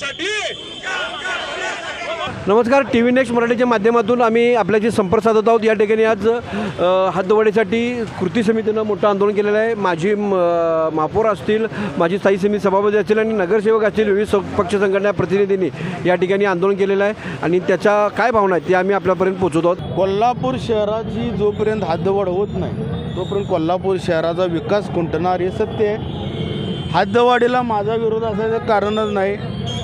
होण्यासाठी नमस्कार T V next मराठीच्या माध्यमातून आम्ही आपल्याशी संपर्क साधत आहोत या ठिकाणी आज हद्दवाढीसाठी कृती समितीनं मोठं आंदोलन केलेलं आहे. माजी म, महापौर असतील माजी स्थायी समिती सभापती असतील आणि नगरसेवक असतील विविध स- पक्ष संघटना प्रतिनिधींनी या ठिकाणी आंदोलन केलेलं आहे. आणि त्याच्या काय भावना आहेत ते आम्ही आपल्यापर्यंत पोहोचवतो आहोत. कोल्हापूर शहराची जोपर्यंत हद्दवाढ होत नाही तोपर्यंत कोल्हापूर शहराचा विकास खुंटणार हे सत्य आहे. हद्दवाढीला माझा विरोध असायचं कारणच नाही.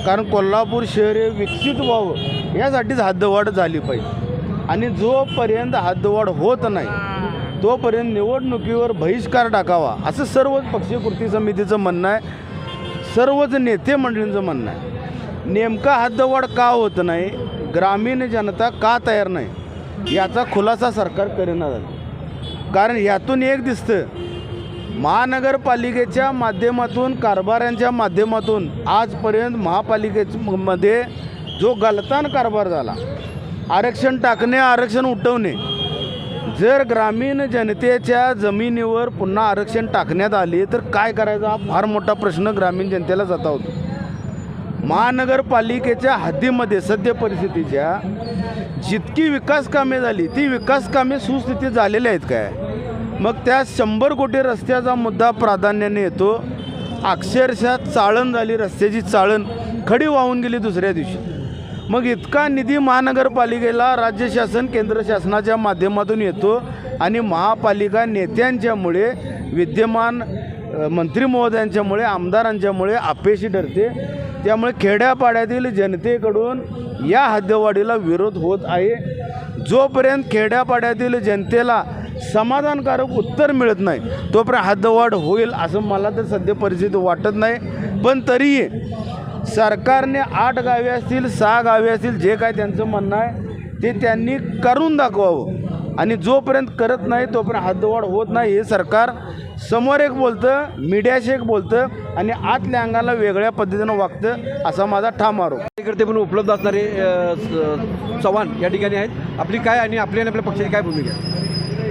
कारण कोल्हापूर शहर हे विकसित व्हावं यासाठीच हद्दवाढ झाली पाहिजे. आणि जोपर्यंत हद्दवाढ होत नाही तोपर्यंत निवडणुकीवर बहिष्कार टाकावा असं सर्वच पक्षीय कृती समितीचं म्हणणं आहे. सर्वच नेते मंडळींचं म्हणणं आहे. नेमका हद्दवाढ का होत नाही ग्रामीण जनता का तयार नाही याचा खुलासा सरकार करेना झाला. कारण ह्यातून एक दिसतं महानगरपालिकेच्या माध्यमातून कारभाऱ्यांच्या माध्यमातून आजपर्यंत महापालिकेमध्ये जो गलतान कारभार झाला आरक्षण टाकणे आरक्षण उठवणे जर ग्रामीण जनतेच्या जमिनीवर पुन्हा आरक्षण टाकण्यात आले तर काय करायचा? हा फार मोठा प्रश्न ग्रामीण जनतेला जाता होतो. महानगरपालिकेच्या हद्दीमध्ये सद्य परिस्थितीच्या जितकी विकास कामे झाली ती विकास कामे सुस्थितीत झालेली आहेत काय? मग त्या शंभर कोटी रस्त्याचा मुद्दा प्राधान्याने येतो. अक्षरशः चाळण झाली रस्त्याची चाळण खडी वाहून गेली दुसऱ्या दिवशी. मग इतका निधी महानगरपालिकेला राज्य शासन केंद्र शासनाच्या माध्यमातून येतो आणि महापालिका नेत्यांच्यामुळे विद्यमान मंत्री महोदयांच्यामुळे आमदारांच्यामुळे अपेशी ठरते. त्यामुळे खेड्यापाड्यातील जनतेकडून या हद्दवाढीला विरोध होत आहे. जोपर्यंत खेड्यापाड्यातील जनतेला समाधानकारक उत्तर मिळत नाही. तोपर्यंत हद्दवाढ होईल असं मला तर सध्या परिस्थिती वाटत नाही. पण तरीही सरकारने आठ गावे असतील सहा गावे असतील जे काय त्यांचं म्हणणं आहे ते त्यांनी करून दाखवावं. आणि जोपर्यंत करत नाही तोपर्यंत हद्दवाढ होत नाही हे सरकार समोर एक बोलतं मीडियाशी एक बोलतं आणि आतल्या अंगाला वेगळ्या पद्धतीनं वागतं असा माझा ठाम आरोप. कार्यकर्ते पण उपलब्ध असणारे स- चव्हाण या ठिकाणी आहेत. आपली काय आणि आपली आणि आपल्या पक्षाची काय भूमिका आहे?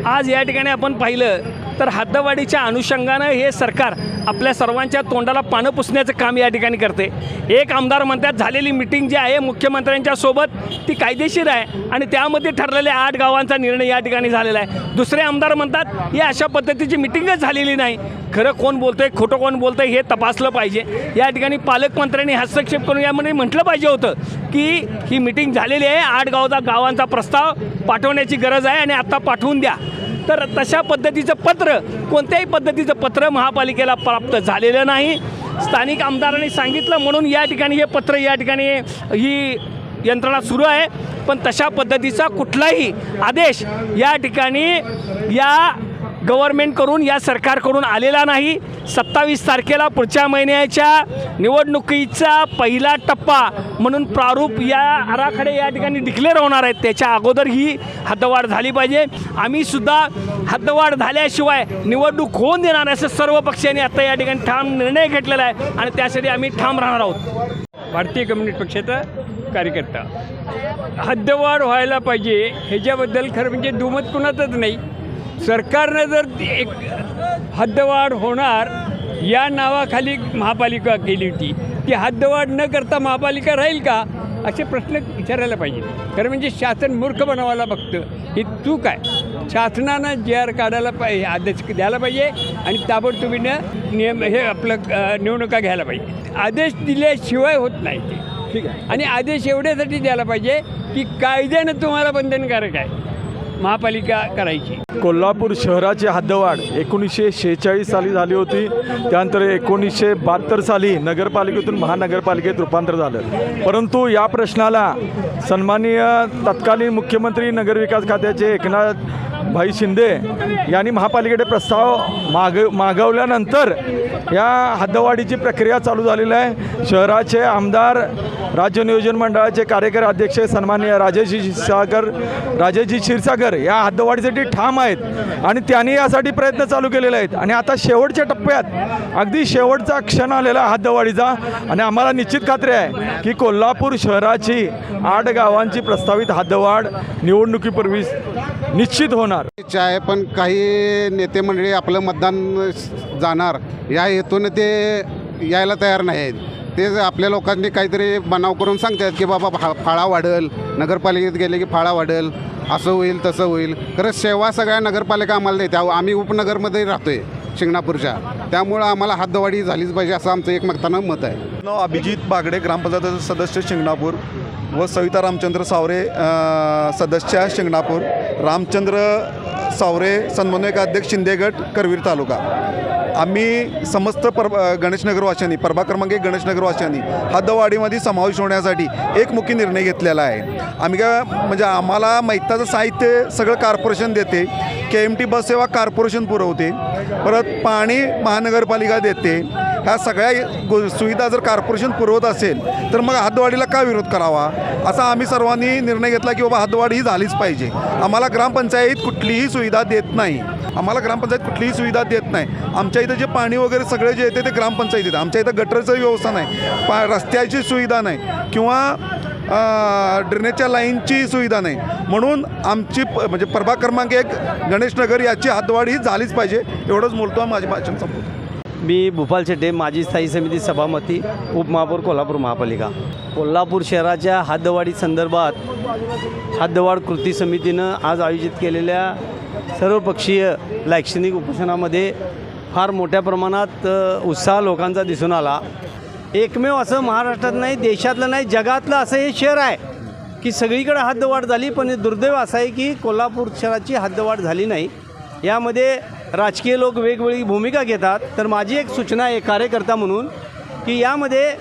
आज या ठिकाणी आपण पाहिलं तर हद्दवाढीच्या अनुषंगानं हे सरकार आपल्या सर्वांच्या तोंडाला पानं पुसण्याचं काम या ठिकाणी करते. एक आमदार म्हणतात झालेली मिटिंग जी आहे मुख्यमंत्र्यांच्या सोबत ती कायदेशीर आहे आणि त्यामध्ये ठरलेल्या आठ गावांचा निर्णय या ठिकाणी झालेला आहे. दुसरे आमदार म्हणतात ही अशा पद्धतीची मिटिंगच झालेली नाही. खरं कोण बोलतंय खोटं कोण बोलतंय हे तपासलं पाहिजे. या ठिकाणी पालकमंत्र्यांनी हस्तक्षेप करून यामध्ये म्हटलं पाहिजे होतं की ही मिटिंग झालेली आहे आठ गावचा गावांचा प्रस्ताव पाठवण्याची गरज आहे आणि आत्ता पाठवून द्या. तर तशा पद्धतीचं पत्र कोणत्याही पद्धतीचं पत्र महापालिकेला प्राप्त झालेलं नाही. स्थानिक आमदारांनी सांगितलं म्हणून या ठिकाणी हे पत्र या ठिकाणी ही यंत्रणा सुरू आहे. पण तशा पद्धतीचा कुठलाही आदेश या ठिकाणी या गव्हर्मेंटकडून या सरकारकडून आलेला नाही. सत्तावीस तारखेला पुढच्या महिन्याच्या निवडणुकीचा पहिला टप्पा म्हणून प्रारूप या आराखडे या ठिकाणी डिक्लेअर होणार आहेत. त्याच्या अगोदर ही हद्दवाढ झाली पाहिजे. आम्ही सुद्धा हद्दवाढ झाल्याशिवाय निवडणूक होऊन देणार असं सर्व पक्षांनी आता या ठिकाणी ठाम निर्णय घेतलेला आहे आणि त्यासाठी आम्ही ठाम राहणार आहोत. भारतीय कम्युनिस्ट पक्षाचा कार्यकर्ता. हद्दवाढ व्हायला पाहिजे ह्याच्याबद्दल खरं म्हणजे दुमत कुणाचंच नाही. सरकारनं जर एक हद्दवाढ होणार या नावाखाली महापालिका केली होती. ती हद्दवाढ न करता महापालिका राहील का? असे प्रश्न विचारायला पाहिजे. खरं म्हणजे शासन मूर्ख बनवायला बघतं. ही चूक आहे. शासनानं जी आर काढायला पाहिजे आदेश द्यायला पाहिजे आणि ताबडतोबीनं नियम हे आपलं निवडणुका घ्यायला पाहिजे. आदेश दिल्याशिवाय होत नाही ते. ठीक आहे. आणि आदेश एवढ्यासाठी द्यायला पाहिजे की कायद्यानं तुम्हाला बंधनकारक आहे. महापालिका करायची. कोल्हापूर शहराची हद्दवाढ एकोणीसशे शेहेचाळीस साली झाली होती. त्यानंतर एकोणीसशे बहात्तर साली नगरपालिकेतून महानगरपालिकेत रूपांतर झालं. परंतु या प्रश्नाला सन्माननीय तत्कालीन मुख्यमंत्री नगरविकास खात्याचे एकनाथ भाई शिंदे यांनी महापालिकेकडे प्रस्ताव माग मागवल्यानंतर या हद्दवाढीची प्रक्रिया चालू झालेली आहे. शहराचे आमदार राज्य नियोजन मंडळाचे कार्यकारी अध्यक्ष सन्माननीय राजेशजी क्षीरसागर राजेशजी क्षीरसागर या हद्दवाढीसाठी ठाम आहेत आणि त्यांनी यासाठी प्रयत्न चालू केलेले आहेत. आणि आता शेवटच्या टप्प्यात अगदी शेवटचा क्षण आलेला आहे हद्दवाढीचा आणि आम्हाला निश्चित खात्री आहे की कोल्हापूर शहराची आठ गावांची प्रस्तावित हद्दवाढ निवडणुकीपूर्वी निश्चित होणार. इच्छा आहे पण काही नेते मंडळी आपलं मतदान जाणार या हेतून ते यायला तयार नाही आहेत ते आपल्या लोकांनी काहीतरी बनाव करून सांगतात की बाबा फा फाळा वाढेल नगरपालिकेत गेले की फाळा वाढेल असं होईल तसं होईल. खरं सेवा सगळ्या नगरपालिका आम्हाला देते आम्ही उपनगरमध्ये राहतो आहे शिंगणापूरच्या. त्यामुळं आम्हाला हातदवाडी झालीच पाहिजे असं आमचं एकमतानं मत आहे. नाव अभिजित बागडे ग्रामपंचायत सदस्य शिंगणापूर व सविता रामचंद्र सावरे सदस्य शिंगणापूर. रामचंद्र सावरे समन्वयक अध्यक्ष शिंदेगट करवीर तालुका. आम्ही समस्त पर गणेशनगरवासियांनी प्रभाग क्रमांक एक गणेशनगरवासियांनी हद्दवाढीमध्ये समावेश होण्यासाठी एकमुखी निर्णय घेतलेला आहे. आम्ही काय म्हणजे आम्हाला मैताचं साहित्य सगळं कार्पोरेशन देते के एम टी बस सेवा कार्पोरेशन पुरवते परत पाणी महानगरपालिका देते. ह्या सगळ्या गो सुविधा जर कॉर्पोरेशन पुरवत असेल तर मग हद्दवाढीला का विरोध करावा? असा आम्ही सर्वांनी निर्णय घेतला की बाबा हद्दवाढी ही झालीच पाहिजे. आम्हाला ग्रामपंचायत कुठलीही सुविधा देत नाही. आम्हाला ग्रामपंचायत कुठलीही सुविधा देत नाही. आमच्या इथं जे पाणी वगैरे सगळे जे येते ते ग्रामपंचायत येते. आमच्या इथं गटरचं व्यवस्था नाही. पा रस्त्याची सुविधा नाही. किंवा ड्रेनेजच्या लाईनची सुविधा नाही. म्हणून आमची प- म्हणजे प्रभाग क्रमांक एक गणेशनगर याची हातवाढ ही झालीच पाहिजे. एवढंच बोलतो माझे भाषण संपवतो. मी भूपाल शेट्टे माजी स्थायी समिती सभापती उपमहापौर कोल्हापूर महापालिका. कोल्हापूर शहराच्या हद्दवाढी संदर्भात हद्दवाढ कृती समितीनं आज आयोजित केलेल्या सर्वपक्षीय लाक्षणिक उपोषणामध्ये फार मोठ्या प्रमाणात उत्साह लोकांचा दिसून आला. एकमेव असं महाराष्ट्रात नाही देशातलं नाही जगातलं असं हे शहर आहे की सगळीकडे हद्दवाढ झाली पण दुर्दैव असं आहे की कोल्हापूर शहराची हद्दवाढ झाली नाही. यामध्ये राजकीय लोक वेगवेगळी भूमिका घेतात. तर माझी एक सूचना आहे कार्यकर्ता म्हणून की यामध्ये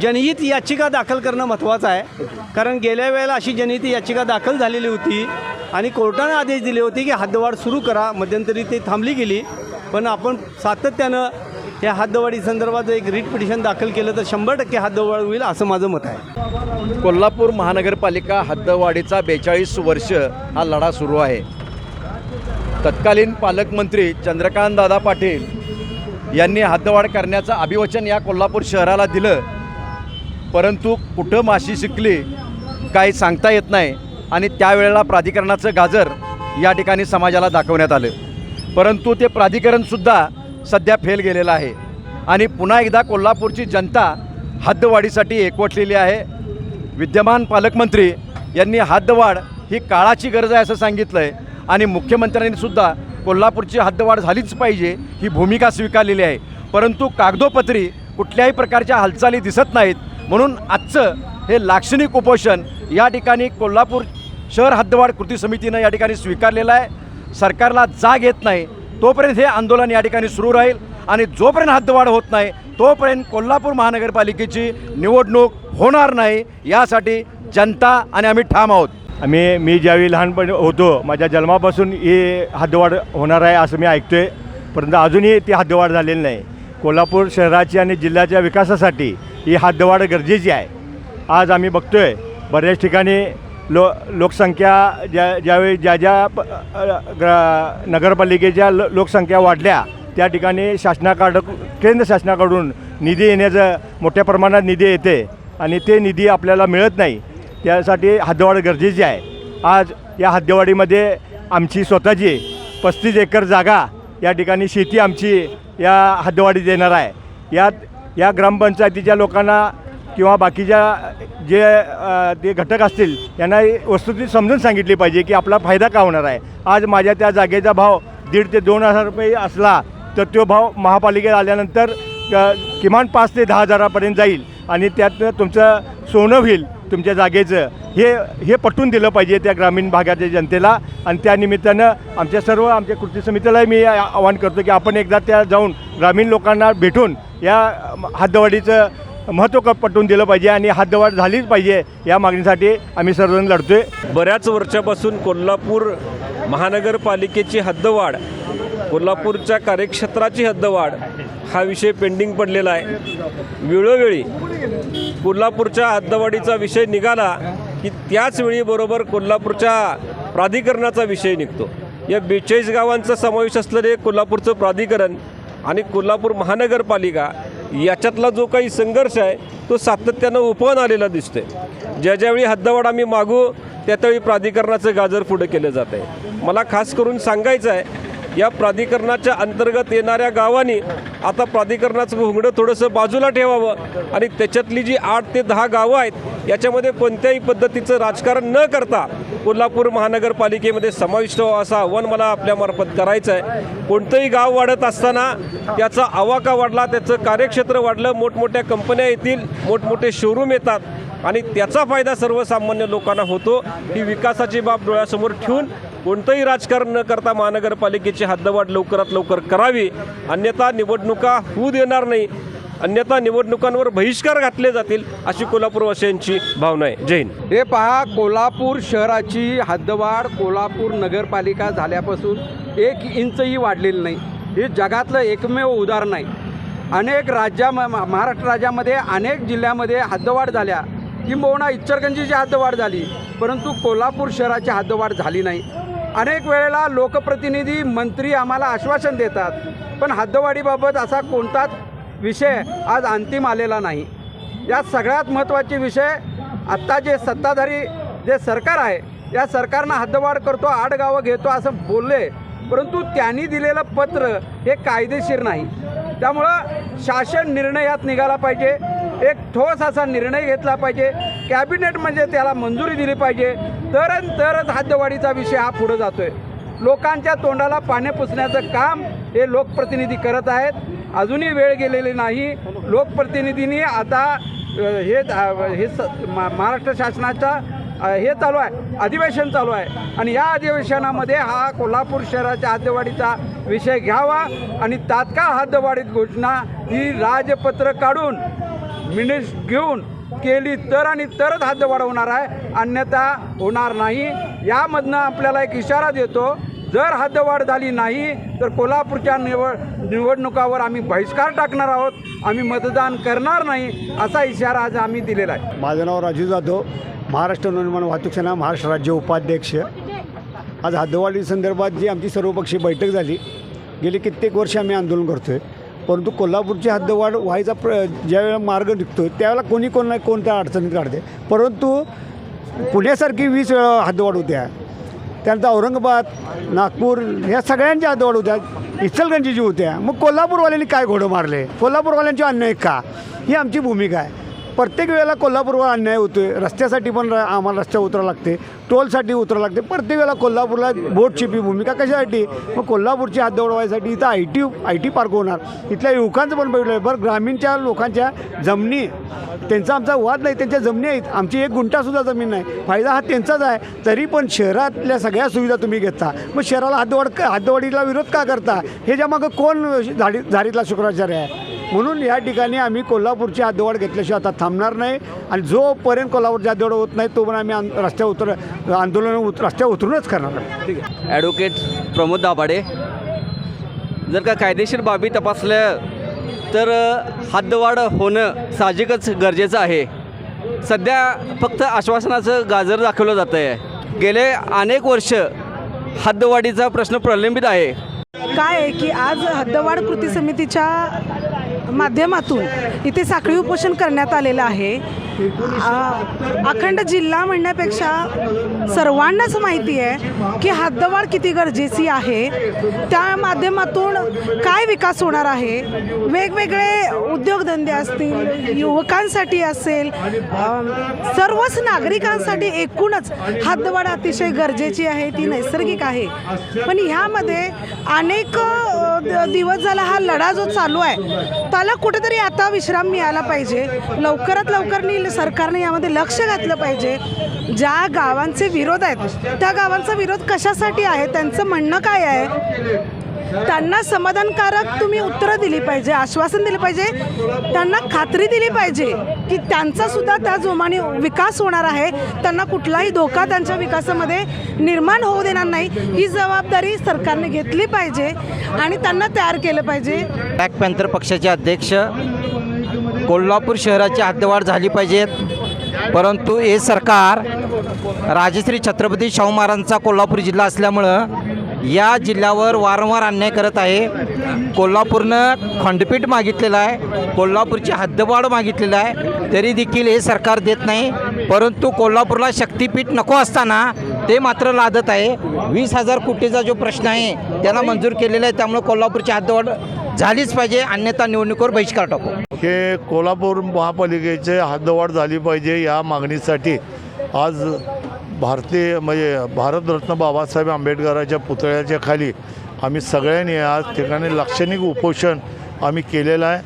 जनहित याचिका दाखल करणं महत्त्वाचं आहे. कारण गेल्या वेळेला अशी जनहित याचिका दाखल झालेली होती. आणि कोर्टाने आदेश दिले होते की हद्दवाढ सुरू करा. मध्यंतरी ते थांबली गेली. पण आपण सातत्यानं या हद्दवाढी संदर्भात एक रिट पिटिशन दाखल केलं तर शंभर टक्के हद्दवाढ होईल असं माझं मत आहे. कोल्हापूर महानगरपालिका हद्दवाढीचा बेचाळीस वर्ष हा लढा सुरू आहे. तत्कालीन पालकमंत्री चंद्रकांत दादा पाटील यांनी हद्दवाढ करण्याचं अभिवचन या कोल्हापूर शहराला दिलं. परंतु कुठं माशी शिकली काही सांगता येत नाही. आणि त्यावेळेला प्राधिकरणाचं गाजर या ठिकाणी समाजाला दाखवण्यात आलं. परंतु ते प्राधिकरणसुद्धा सध्या फेल गेलेलं आहे. आणि पुन्हा एकदा कोल्हापूरची जनता हद्दवाढीसाठी एकवटलेली आहे. विद्यमान पालकमंत्री यांनी हद्दवाढ ही काळाची गरज आहे असं सांगितलं आहे आणि मुख्यमंत्र्यांनीसुद्धा कोल्हापूरची हद्दवाढ झालीच पाहिजे ही भूमिका स्वीकारलेली आहे. परंतु कागदोपत्री कुठल्याही प्रकारच्या हालचाली दिसत नाहीत. म्हणून आजचं हे लाक्षणिक उपोषण या ठिकाणी कोल्हापूर शहर हद्दवाढ कृती समितीनं या ठिकाणी स्वीकारलेलं आहे. सरकारला जाग येत नाही. तोपर्यंत हे आंदोलन या ठिकाणी सुरू राहील आणि जोपर्यंत हद्दवाढ होत नाही तोपर्यंत कोल्हापूर महानगरपालिकेची निवडणूक होणार नाही. यासाठी जनता आणि आम्ही ठाम आहोत. आम्ही मी ज्यावेळी लहानपणी होतो माझ्या जन्मापासून ही हद्दवाढ होणार आहे असं मी ऐकतो आहे परंतु अजूनही ती हद्दवाढ झालेली नाही. कोल्हापूर शहराची आणि जिल्ह्याच्या विकासासाठी ही हद्दवाढ गरजेची आहे. आज आम्ही बघतो आहे बऱ्याच ठिकाणी लो लोकसंख्या ज्या ज्यावेळी ज्या ज्या प- ग्रा नगरपालिकेच्या लो लोकसंख्या वाढल्या त्या ठिकाणी शासनाकडं केंद्र शासनाकडून निधी येण्याचं मोठ्या प्रमाणात निधी येते आणि ते निधी आपल्याला मिळत नाही. त्यासाठी हद्दवाढ गरजेची आहे. आज या हद्दवाढीमध्ये आमची स्वतःची पस्तीस एकर जागा या ठिकाणी शेती आमची या हद्दवाढीत येणार आहे. यात या ग्रामपंचायतीच्या लोकांना किंवा बाकीच्या जे ते घटक असतील यांना वस्तुस्थिती समजून सांगितली पाहिजे की आपला फायदा का होणार आहे. आज माझ्या त्या जागेचा भाव दीड ते दोन हजार रुपये असला तर तो भाव महापालिकेत आल्यानंतर किमान पाच ते दहा हजारापर्यंत जाईल. आणि त्यातनं तुमचं सोनं होईल तुमच्या जागेचं. हे हे पटवून दिलं पाहिजे त्या ग्रामीण भागाच्या जनतेला. आणि त्या निमित्तानं आमच्या सर्व आमच्या कृती समितीलाही मी आवाहन करतो की आपण एकदा त्या जाऊन ग्रामीण लोकांना भेटून या हद्दवाडीचं महत्त्व क- पटवून दिलं पाहिजे आणि हद्दवाढ झालीच पाहिजे या मागणीसाठी आम्ही सर्वजण आहे बऱ्याच वर्षापासून कोल्हापूर महानगरपालिकेची हद्दवाढ कोल्हापूरच्या कार्यक्षेत्राची हद्दवाढ हा विषय पेंडिंग पडलेला आहे. वेळोवेळी कोल्हापूरच्या हद्दवाढीचा विषय निघाला की त्याच वेळीबरोबर कोल्हापूरच्या प्राधिकरणाचा विषय निघतो. या बेचाळीस गावांचा समावेश असलेले कोल्हापूरचं प्राधिकरण आणि कोल्हापूर महानगरपालिका याच्यातला जो काही संघर्ष आहे तो सातत्यानं उपवन आलेला दिसतोय. ज्या ज्यावेळी हद्दवाढ आम्ही मागू त्या त्यावेळी प्राधिकरणाचं गाजर पुढे केलं जात आहे. मला खास करून सांगायचं आहे या प्राधिकरणाच्या अंतर्गत येणाऱ्या गावांनी आता प्राधिकरणाचं घोंगडं थोडंसं बाजूला ठेवावं आणि त्याच्यातली जी आठ ते दहा गावं आहेत याच्यामध्ये कोणत्याही पद्धतीचं राजकारण न करता कोल्हापूर महानगरपालिकेमध्ये समाविष्ट व्हावा असं आव्हान मला आपल्यामार्फत करायचं आहे. कोणतंही गाव वाढत असताना त्याचा आवाका वाढला त्याचं कार्यक्षेत्र वाढलं मोठमोठ्या कंपन्या येतील मोठमोठे शोरूम येतात आणि त्याचा फायदा सर्वसामान्य लोकांना होतो. ही विकासाची बाब डोळ्यासमोर ठेवून कोणतंही राजकारण न करता महानगरपालिकेची हद्दवाढ लवकरात लवकर करावी. अन्यथा निवडणुका होऊ देणार नाही. अन्यथा निवडणुकांवर बहिष्कार घातले जातील अशी कोल्हापूरवासियांची भावना आहे. जय हिंद. हे पहा कोल्हापूर शहराची हद्दवाढ कोल्हापूर नगरपालिका झाल्यापासून एक इंचही वाढलेली नाही. हे जगातलं एकमेव उदाहरण आहे. अनेक राज्या म- म- महाराष्ट्र राज्यामध्ये अनेक जिल्ह्यामध्ये हद्दवाढ झाल्या. किंबहुना इचलकरंजीची हद्दवाढ झाली परंतु कोल्हापूर शहराची हद्दवाढ झाली नाही. अनेक वेळेला लोकप्रतिनिधी मंत्री आम्हाला आश्वासन देतात पण हद्दवाढीबाबत असा कोणताच विषय आज अंतिम आलेला नाही. या सगळ्यात महत्त्वाचे विषय आत्ता जे सत्ताधारी जे सरकार आहे या सरकारनं हद्दवाढ करतो आठ गावं घेतो असं बोलले परंतु त्यांनी दिलेलं पत्र हे कायदेशीर नाही. त्यामुळं शासन निर्णय यात निघाला पाहिजे. एक ठोस असा निर्णय घेतला पाहिजे. कॅबिनेट म्हणजे त्याला मंजुरी दिली पाहिजे. तरच तरच हद्दवाढीचा विषय हा पुढं जातो आहे लोकांच्या तोंडाला पाणी पुसण्याचं काम हे लोकप्रतिनिधी करत आहेत. अजूनही वेळ गेलेली नाही. लोकप्रतिनिधींनी आता हे हे स महाराष्ट्र शासनाचा हे चालू आहे अधिवेशन चालू आहे. आणि या अधिवेशनामध्ये हा कोल्हापूर शहराच्या हद्दवाढीचा विषय घ्यावा आणि तात्काळ हद्दवाढीत घोषणा ही राजपत्र काढून मिनिट्स घेऊन केली तर आणि तरच हद्दवाढ होणार आहे. अन्यथा होणार नाही. यामधनं आपल्याला एक इशारा देतो जर हद्दवाढ झाली नाही तर कोल्हापूरच्या निवड निवडणुकावर आम्ही बहिष्कार टाकणार आहोत आम्ही मतदान करणार नाही असा इशारा आज आम्ही दिलेला आहे. माझं नाव राजू जाधव महाराष्ट्र नवनिर्माण वाहतूक सेना महाराष्ट्र राज्य उपाध्यक्ष. आज हद्दवाढी संदर्भात जी आमची सर्वपक्षीय बैठक झाली गेली कित्येक वर्ष आम्ही आंदोलन करतो आहे परंतु कोल्हापूरची हद्दवाढ व्हायचा प्र ज्यावेळेला मार्ग निघतो त्यावेळेला कोणी कोण कोणत्या अडचणीत काढते. परंतु पुण्यासारखी वीस वेळा हद्दवाढ होत्या. त्यानंतर औरंगाबाद नागपूर ह्या सगळ्यांच्या आदवड होत्या. इचलगंजीची होत्या. मग कोल्हापूरवाल्यांनी काय घोडं मारले? कोल्हापूरवाल्यांची अन्याय का? ही आमची भूमिका आहे. प्रत्येक वेळेला कोल्हापूरवर अन्याय होतो आहे रस्त्यासाठी पण र- आम्हाला रस्त्यावर उतरावं लागते. टोलसाठी उतरावं लागते. प्रत्येक वेळेला कोल्हापूरला बोटचिपी भूमिका कशासाठी? मग कोल्हापूरची हात दौडवायसाठी इथं I T I T park होणार. इथल्या युवकांचं पण बैठलं आहे बरं ग्रामीणच्या लोकांच्या जमिनी त्यांचा आमचा वाद नाही त्यांच्या जमिनी आहेत. आमची एक गुंठासुद्धा जमीन नाही. फायदा हा त्यांचाच आहे. तरी पण शहरातल्या सगळ्या सुविधा तुम्ही घेता. मग शहराला हद्दवाढ हातदवाडीला विरोध का करता? हे ज्यामागं कोण झाडी झाडीतला शुक्राचार्य आहे? म्हणून या ठिकाणी आम्ही कोल्हापूरची हद्दवाढ घेतल्याशिवाय आता थांबणार नाही. आणि जोपर्यंत कोल्हापूरची हद्दवाढ होत नाही तोपर्यंत आम्ही रस्त्यावर उतर आंदोलन उत रस्त्यावर उतरूनच करणार आहे. ॲडव्होकेट प्रमोद दाभाडे जर का कायदेशीर बाबी तपासल्या तर हद्दवाढ होणं साहजिकच गरजेचं आहे. सध्या फक्त आश्वासनाचं गाजर दाखवलं जातं आहे. गेले अनेक वर्ष हद्दवाढीचा प्रश्न प्रलंबित आहे. काय आहे की आज हद्दवाढ कृती समितीच्या माध्यमातून इथे साखळी उपोषण करण्यात आलेलं आहे. अखंड जिल्हा म्हणण्यापेक्षा सर्वांनाच माहिती आहे की हद्दवाढ किती गरजेची आहे. त्या माध्यमातून काय विकास होणार आहे? वेगवेगळे उद्योगधंदे असतील युवकांसाठी असेल सर्वच नागरिकांसाठी एकूणच हद्दवाढ अतिशय गरजेची आहे. ती नैसर्गिक आहे. पण ह्यामध्ये अनेक दिवस झाला हा लढा जो चालू आहे त्याला कुठेतरी आता विश्राम मिळाला पाहिजे. लवकरात लवकर सरकारने यामध्ये लक्ष घातलं पाहिजे. ज्या गावांचे विरोध आहेत त्या गावांचा विरोध कशासाठी आहे? त्यांचं म्हणणं काय आहे? त्यांना समाधानकारक तुम्ही उत्तरं दिली पाहिजे आश्वासन दिलं पाहिजे त्यांना खात्री दिली पाहिजे की त्यांचा सुद्धा त्या जोमाने विकास होणार आहे. त्यांना कुठलाही धोका त्यांच्या विकासामध्ये निर्माण होऊ देणार नाही. ही जबाबदारी सरकारने घेतली पाहिजे आणि त्यांना तयार केलं पाहिजे. ब्लॅक पॅन्थर पक्षाचे अध्यक्ष कोल्हापूर शहराची हद्दवाढ झाली पाहिजेत. परंतु हे सरकार राजश्री छत्रपती शाहू महाराजांचा कोल्हापूर जिल्हा असल्यामुळं या जिल्ह्यावर वारंवार अन्याय करत आहे. कोल्हापूरनं खंडपीठ मागितलेलं आहे. कोल्हापूरची हद्दवाढ मागितलेलं आहे. तरी देखील हे सरकार देत नाही. परंतु कोल्हापूरला शक्तीपीठ नको असताना ते मात्र लादत आहे. वीस हजार कोटीचा जो प्रश्न आहे त्याला मंजूर केलेला आहे. त्यामुळे कोल्हापूरची हद्दवाढ झालीच पाहिजे. अन्यथा निवडणुकीवर बहिष्कार टाकू. हे कोल्हापूर महापालिकेचे हद्दवाढ झाली पाहिजे या मागणीसाठी. आज भारतीय म्हणजे भारतरत्न बाबासाहेब आंबेडकराच्या पुतळ्याच्या खाली आम्ही सगळ्यांनी आज ठिकाणी लाक्षणिक उपोषण आम्ही केलेलं आहे.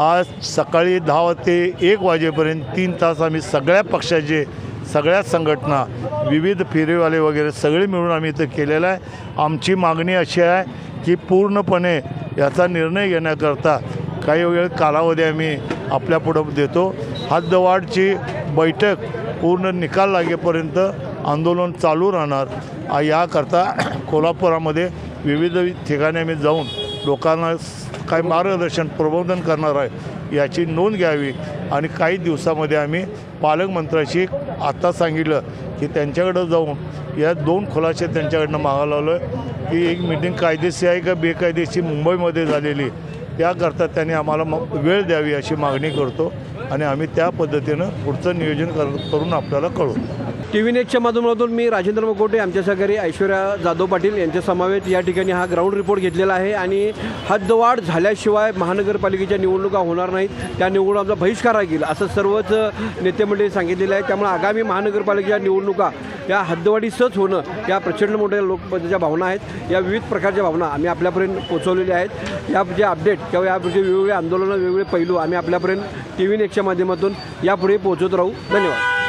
आज सकाळी दहा ते एक वाजेपर्यंत तीन तास आम्ही सगळ्या पक्षाचे सगळ्या संघटना विविध फेरीवाले वगैरे सगळे मिळून आम्ही इथं केलेलं आहे. आमची मागणी अशी आहे की पूर्णपणे याचा निर्णय घेण्याकरता काही वेळ कालावधी आम्ही आपल्यापुढं देतो. हद्दवाढची बैठक पूर्ण निकाल लागेपर्यंत आंदोलन चालू राहणार. याकरता कोल्हापुरामध्ये विविध ठिकाणी आम्ही जाऊन लोकांना काही काय मार्गदर्शन प्रबोधन करणार आहे याची नोंद घ्यावी. आणि काही दिवसामध्ये आम्ही पालकमंत्र्याशी आत्ता सांगितलं की त्यांच्याकडं जाऊन या दोन खुलासे त्यांच्याकडनं मागायला लावलं आहे की एक मिटिंग कायदेशीर आहे का बेकायदेशीर मुंबईमध्ये झालेली? त्याकरता त्यांनी आम्हाला मग वेळ द्यावी अशी मागणी करतो. आणि आम्ही त्या पद्धतीनं पुढचं नियोजन कर करून आपल्याला कळू टी व्ही नेटच्या माध्यमातून मी राजेंद्र मकोटे आमच्या सहकारी ऐश्वर्या जाधव पाटील यांच्या समावेत या ठिकाणी हा ग्राउंड रिपोर्ट घेतलेला आहे आणि हद्दवाढ झाल्याशिवाय महानगरपालिकेच्या निवडणुका होणार नाहीत. त्या आमचा बहिष्कार राहील असं सर्वच नेते मंडळी सांगितलेलं आहे. त्यामुळे आगामी महानगरपालिकेच्या निवडणुका या हद्दवाढीसच होणं या प्रचंड मोठ्या लोकपतीच्या भावना आहेत. या विविध प्रकारच्या भावना आम्ही आपल्यापर्यंत पोहोचवलेल्या आहेत. या जे अपडेट किंवा या वेगवेगळे आंदोलनं वेगवेगळे पैलू आम्ही आपल्यापर्यंत टी व्ही नेटच्या माध्यमातून यापुढे पोहोचवत राहू. धन्यवाद.